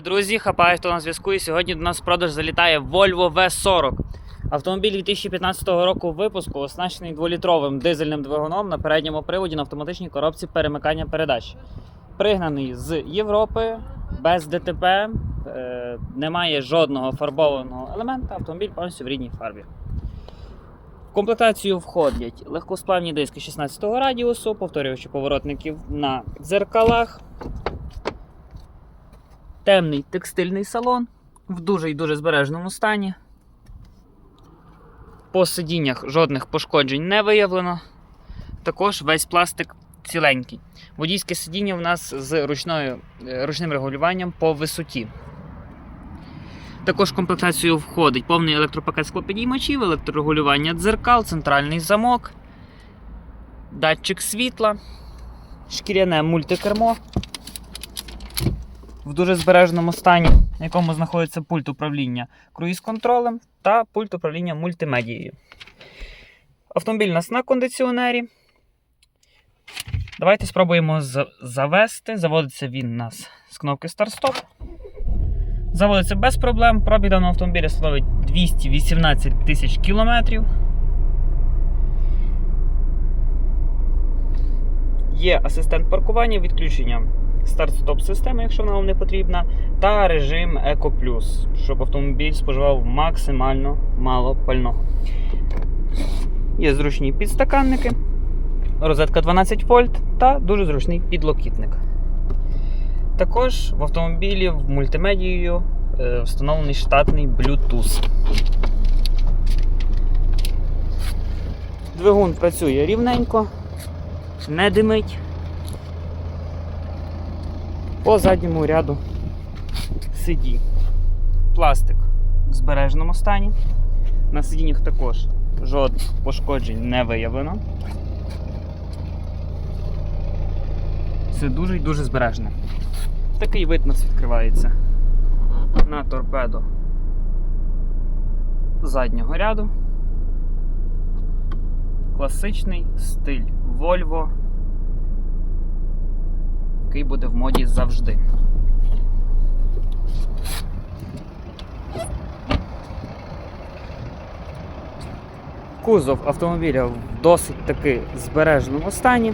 Друзі, хапає хто на зв'язку. І сьогодні до нас в продаж залітає Volvo V40. Автомобіль 2015 року випуску, оснащений 2-літровим дизельним двигуном на передньому приводі на автоматичній коробці перемикання передач. Пригнаний з Європи, без ДТП, е, немає жодного фарбованого елемента, автомобіль повністю в рідній фарбі. В комплектацію входять легкосплавні диски 16 радіусу, повторювачі поворотників на дзеркалах, темний текстильний салон в дуже і дуже збереженому стані. По сидіннях жодних пошкоджень не виявлено. Також весь пластик ціленький. Водійське сидіння в нас з ручною, е, ручним регулюванням по висоті. Також в комплектацію входить повний електропакет склопідіймачів, електрорегулювання дзеркал, центральний замок, датчик світла, шкіряне мультикермо в дуже збереженому стані, в якому знаходиться пульт управління круїз-контролем та пульт управління мультимедією. Автомобіль у нас на кондиціонері. Давайте спробуємо завести. Заводиться він у нас з кнопки старт-стоп. Заводиться без проблем. Пробіг даного автомобіля становить 218 тисяч кілометрів. Є асистент паркування, відключення старт-стоп системи, якщо вона вам не потрібна, та режим Eco Plus, щоб автомобіль споживав максимально мало пального. Є зручні підстаканники, розетка 12 вольт та дуже зручний підлокітник. Також в автомобілі в мультимедією е, встановлений штатний Bluetooth. Двигун працює рівненько, не димить. По задньому ряду сидінь. Пластик в збереженому стані. На сидіннях також жодних пошкоджень не виявлено. Все дуже і дуже збережне. Такий вид нас відкривається на торпедо заднього ряду. Класичний стиль Volvo який буде в моді завжди. Кузов автомобіля в досить таки збереженому стані.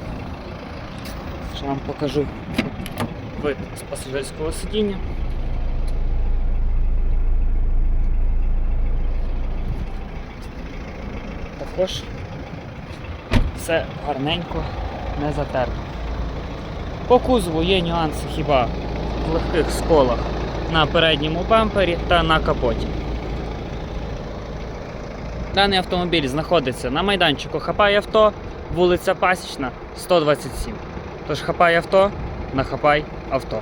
Ще вам покажу вид з пасажирського сидіння. Також все гарненько не затерто. По кузову є нюанси хіба в легких сколах на передньому бампері та на капоті. Даний автомобіль знаходиться на майданчику Хапай авто, вулиця Пасічна, 127. Тож хапай авто на хапай авто.